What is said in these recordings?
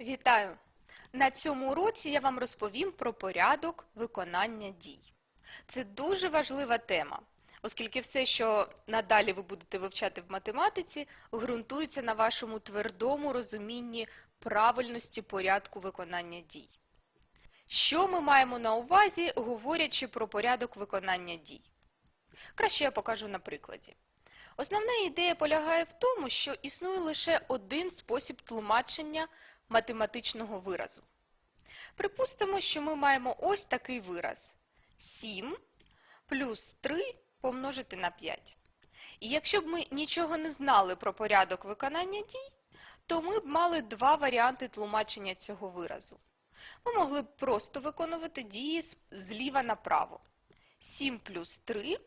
Вітаю! На цьому уроці я вам розповім про порядок виконання дій. Це дуже важлива тема, оскільки все, що надалі ви будете вивчати в математиці, ґрунтується на вашому твердому розумінні правильності порядку виконання дій. Що ми маємо на увазі, говорячи про порядок виконання дій? Краще я покажу на прикладі. Основна ідея полягає в тому, що існує лише один спосіб тлумачення математичного виразу. Припустимо, що ми маємо ось такий вираз 7 плюс 3 помножити на 5. І якщо б ми нічого не знали про порядок виконання дій, то ми б мали два варіанти тлумачення цього виразу. Ми могли б просто виконувати дії зліва направо. 7 плюс 3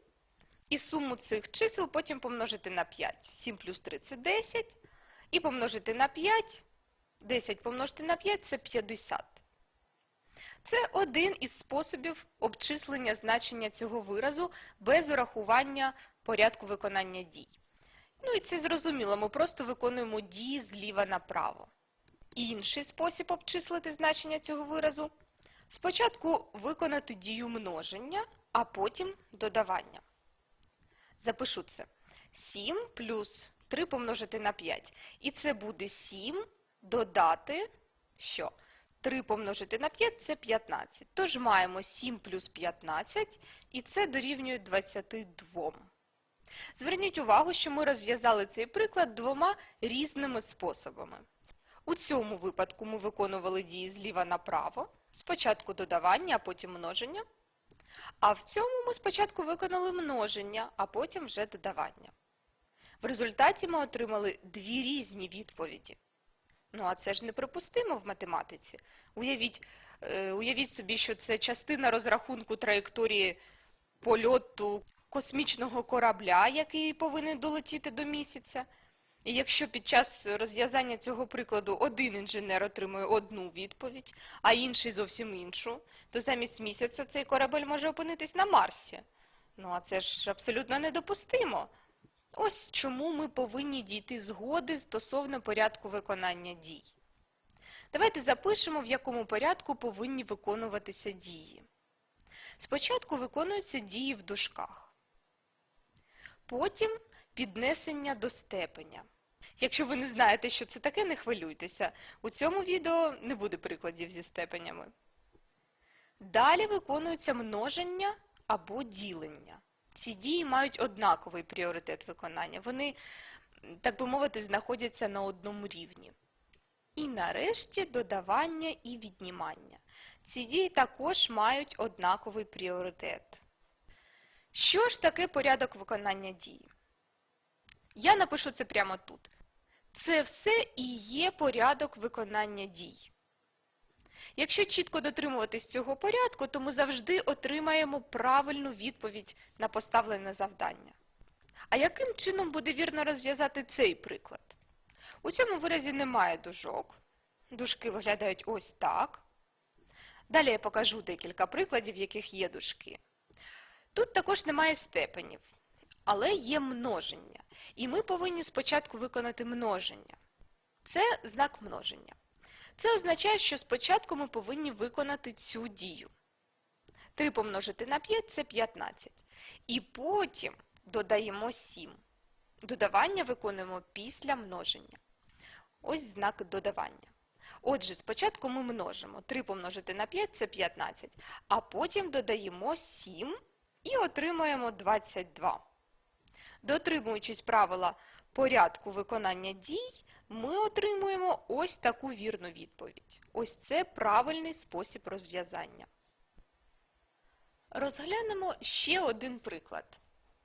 і суму цих чисел потім помножити на 5. 7 плюс 3 – це 10. І помножити на 5. 10 помножити на 5 – це 50. Це один із способів обчислення значення цього виразу без урахування порядку виконання дій. Ну і це зрозуміло, ми просто виконуємо дії зліва направо. Інший спосіб обчислити значення цього виразу – спочатку виконати дію множення, а потім додавання. Запишу це. 7 плюс 3 помножити на 5. І це буде 7 додати що? 3 помножити на 5 – це 15. Тож маємо 7 плюс 15, і це дорівнює 22. Зверніть увагу, що ми розв'язали цей приклад двома різними способами. У цьому випадку ми виконували дії зліва направо, спочатку додавання, а потім множення. А в цьому ми спочатку виконали множення, а потім вже додавання. В результаті ми отримали дві різні відповіді. Ну, а це ж неприпустимо в математиці. Уявіть, е, уявіть собі, що це частина розрахунку траєкторії польоту космічного корабля, який повинен долетіти до місяця. І якщо під час розв'язання цього прикладу один інженер отримує одну відповідь, а інший зовсім іншу, то замість місяця цей корабель може опинитись на Марсі. Ну а це ж абсолютно недопустимо. Ось чому ми повинні дійти згоди стосовно порядку виконання дій. Давайте запишемо, в якому порядку повинні виконуватися дії. Спочатку виконуються дії в дужках. Потім піднесення до степеня. Якщо ви не знаєте, що це таке, не хвилюйтеся. У цьому відео не буде прикладів зі степенями. Далі виконується множення або ділення. Ці дії мають однаковий пріоритет виконання. Вони, так би мовити, знаходяться на одному рівні. І нарешті додавання і віднімання. Ці дії також мають однаковий пріоритет. Що ж таке порядок виконання дії? Я напишу це прямо тут. Це все і є порядок виконання дій. Якщо чітко дотримуватись цього порядку, то ми завжди отримаємо правильну відповідь на поставлене завдання. А яким чином буде вірно розв'язати цей приклад? У цьому виразі немає дужок. Дужки виглядають ось так. Далі я покажу декілька прикладів, в яких є дужки. Тут також немає степенів, але є множення. І ми повинні спочатку виконати множення. Це знак множення. Це означає, що спочатку ми повинні виконати цю дію. 3 помножити на 5 – це 15. І потім додаємо 7. Додавання виконуємо після множення. Ось знак додавання. Отже, спочатку ми множимо. 3 помножити на 5 – це 15. А потім додаємо 7 і отримуємо 22. Дотримуючись правила порядку виконання дій, ми отримуємо ось таку вірну відповідь. Ось це правильний спосіб розв'язання. Розглянемо ще один приклад.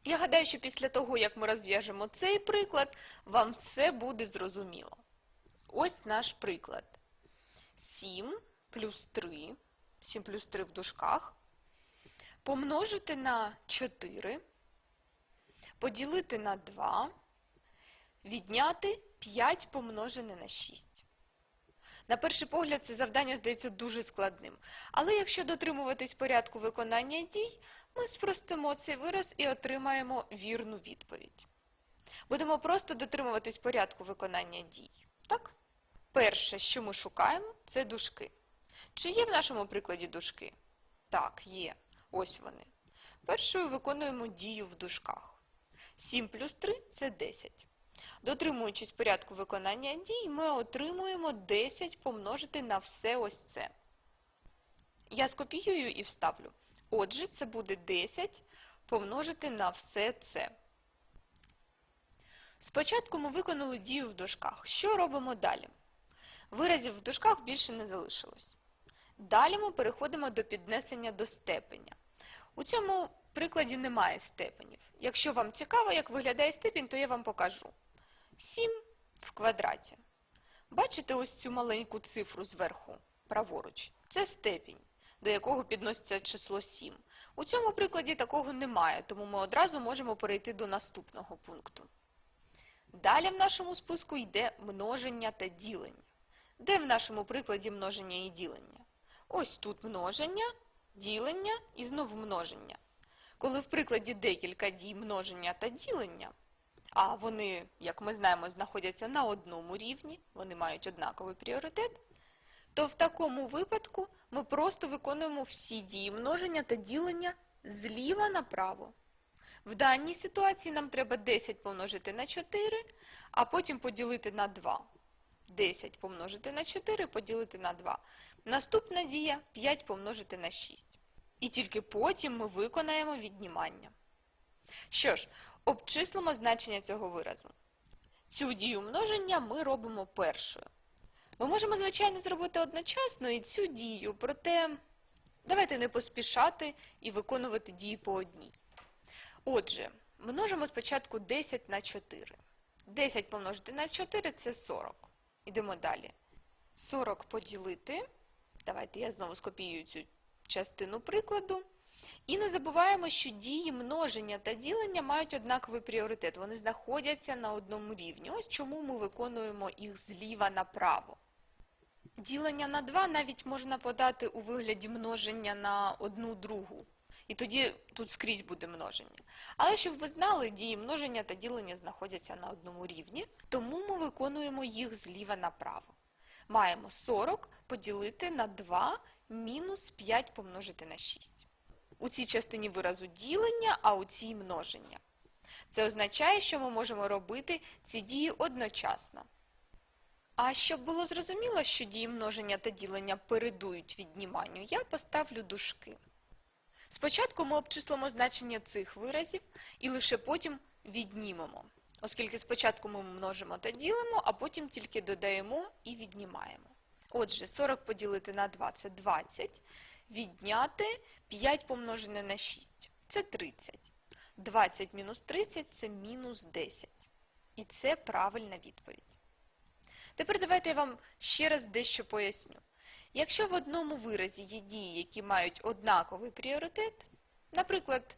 Я гадаю, що після того, як ми розв'яжемо цей приклад, вам все буде зрозуміло. Ось наш приклад. 7 плюс 3, 7 плюс 3 в дужках, помножити на 4, поділити на 2, відняти 5 помножене на 6. На перший погляд це завдання здається дуже складним. Але якщо дотримуватись порядку виконання дій, ми спростимо цей вираз і отримаємо вірну відповідь. Будемо просто дотримуватись порядку виконання дій. Так? Перше, що ми шукаємо, це дужки. Чи є в нашому прикладі дужки? Так, є. Ось вони. Першою виконуємо дію в дужках. 7 плюс 3 – це 10. Дотримуючись порядку виконання дій, ми отримуємо 10 помножити на все ось це. Я скопіюю і вставлю. Отже, це буде 10 помножити на все це. Спочатку ми виконали дію в дужках. Що робимо далі? Виразів в дужках більше не залишилось. Далі ми переходимо до піднесення до степеня. У цьому прикладі немає степенів. Якщо вам цікаво, як виглядає степінь, то я вам покажу. 7 в квадраті. Бачите ось цю маленьку цифру зверху, праворуч? Це степінь, до якого підноситься число 7. У цьому прикладі такого немає, тому ми одразу можемо перейти до наступного пункту. Далі в нашому списку йде множення та ділення. Де в нашому прикладі множення і ділення? Ось тут множення, ділення і знову множення. Коли в прикладі декілька дій множення та ділення, а вони, як ми знаємо, знаходяться на одному рівні, вони мають однаковий пріоритет, то в такому випадку ми просто виконуємо всі дії множення та ділення зліва направо. В даній ситуації нам треба 10 помножити на 4, а потім поділити на 2. 10 помножити на 4, поділити на 2. Наступна дія 5 помножити на 6. І тільки потім ми виконаємо віднімання. Що ж, обчислимо значення цього виразу. Цю дію множення ми робимо першою. Ми можемо, звичайно, зробити одночасно і цю дію, проте давайте не поспішати і виконувати дії по одній. Отже, множимо спочатку 10 на 4. 10 помножити на 4 це 40. Ідемо далі. 40 поділити. Давайте я знову скопіюю цю частину прикладу. І не забуваємо, що дії множення та ділення мають однаковий пріоритет. Вони знаходяться на одному рівні. Ось чому ми виконуємо їх зліва направо. Ділення на 2 навіть можна подати у вигляді множення на одну другу. І тоді тут скрізь буде множення. Але щоб ви знали, дії множення та ділення знаходяться на одному рівні, тому ми виконуємо їх зліва направо. Маємо 40 поділити на 2 мінус 5 помножити на 6. У цій частині виразу ділення, а у цій множення. Це означає, що ми можемо робити ці дії одночасно. А щоб було зрозуміло, що дії множення та ділення передують відніманню, я поставлю дужки. Спочатку ми обчислимо значення цих виразів і лише потім віднімемо, оскільки спочатку ми множимо та ділимо, а потім тільки додаємо і віднімаємо. Отже, 40 поділити на 2 – це 20, відняти 5 помножене на 6 – це 30. 20 мінус 30 – це мінус 10. І це правильна відповідь. Тепер давайте я вам ще раз дещо поясню. Якщо в одному виразі є дії, які мають однаковий пріоритет, наприклад,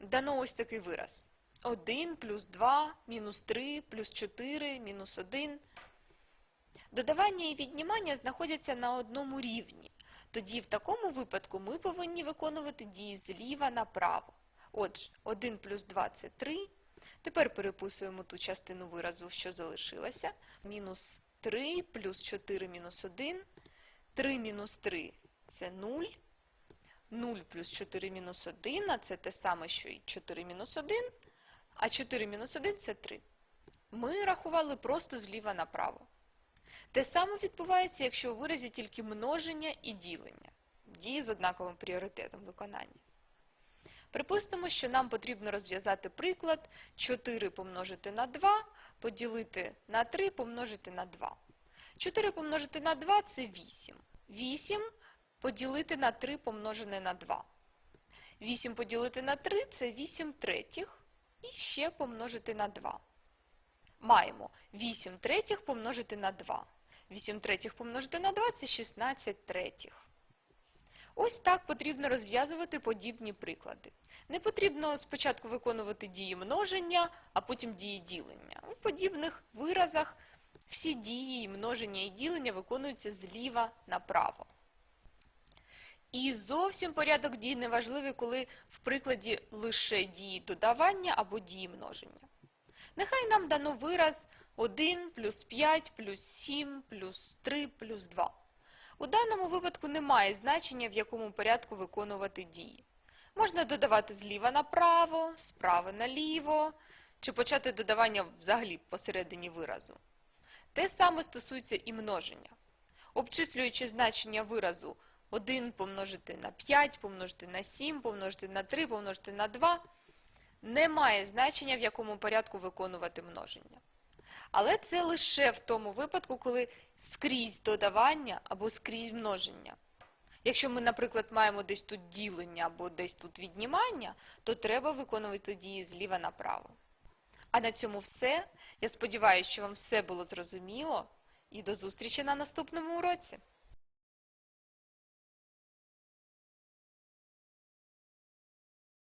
дано ось такий вираз. 1 плюс 2 мінус 3 плюс 4 мінус 1. Додавання і віднімання знаходяться на одному рівні. Тоді в такому випадку ми повинні виконувати дії зліва направо. Отже, 1 плюс 2 – це 3. Тепер переписуємо ту частину виразу, що залишилася. Мінус 3 плюс 4 мінус 1. 3 мінус 3 – це 0. 0 плюс 4 мінус 1, а це те саме, що і 4 мінус 1. А 4 мінус 1 – це 3. Ми рахували просто зліва направо. Те саме відбувається, якщо у виразі тільки множення і ділення. Дії з однаковим пріоритетом виконання. Припустимо, що нам потрібно розв'язати приклад 4 помножити на 2, поділити на 3 помножити на 2. 4 помножити на 2 – це 8. 8 поділити на 3 помножене на 2. 8 поділити на 3 – це 8 третіх. І ще помножити на 2. Маємо 8 третіх помножити на 2. 8 третіх помножити на 2 – це 16 третіх. Ось так потрібно розв'язувати подібні приклади. Не потрібно спочатку виконувати дії множення, а потім дії ділення. У подібних виразах всі дії, множення і ділення виконуються зліва направо. І зовсім порядок дій неважливий, коли в прикладі лише дії додавання або дії множення. Нехай нам дано вираз 1 плюс 5 плюс 7 плюс 3 плюс 2. У даному випадку немає значення, в якому порядку виконувати дії. Можна додавати зліва направо, справа наліво, чи почати додавання взагалі посередині виразу. Те саме стосується і множення. Обчислюючи значення виразу 1 помножити на 5, помножити на 7, помножити на 3, помножити на 2, немає значення, в якому порядку виконувати множення. Але це лише в тому випадку, коли скрізь додавання або скрізь множення. Якщо ми, наприклад, маємо десь тут ділення або десь тут віднімання, то треба виконувати дії зліва направо. А на цьому все. Я сподіваюся, що вам все було зрозуміло. І до зустрічі на наступному уроці.